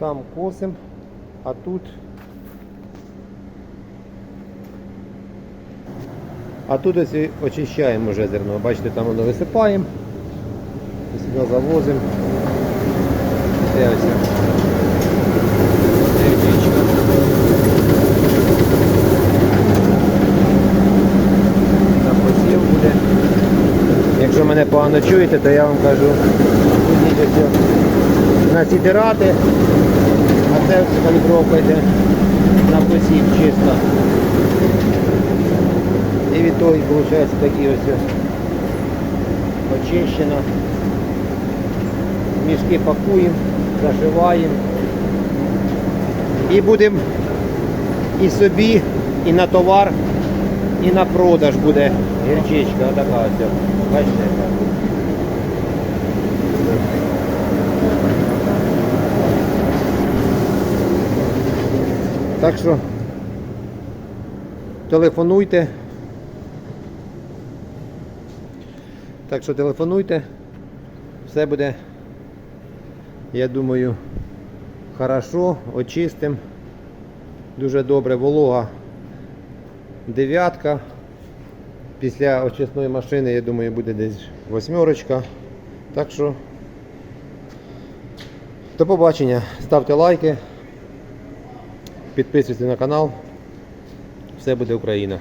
Там косим, а тут. А тут ось очищаємо вже зерно. Бачите, там воно висипаємо. Сюди завозимо. Це ось. На посів буде. Якщо мене погано чуєте, то я вам кажу, ось на сідирати, а це калібровка йде на посів чисто. І від того, виходить, такі ось очищено. Мішки пакуємо, зашиваємо. І будемо і собі, і на товар, і на продаж буде гірчичка. Отака ось. Бачите? Так що телефонуйте. Так що телефонуйте. Все буде, я думаю, хорошо, очистим. Дуже добре, волога дев'ятка. Після очисної машини, я думаю, буде десь восьмерочка. Так що до побачення. Ставте лайки, підписуйтесь на канал. Все буде Україна.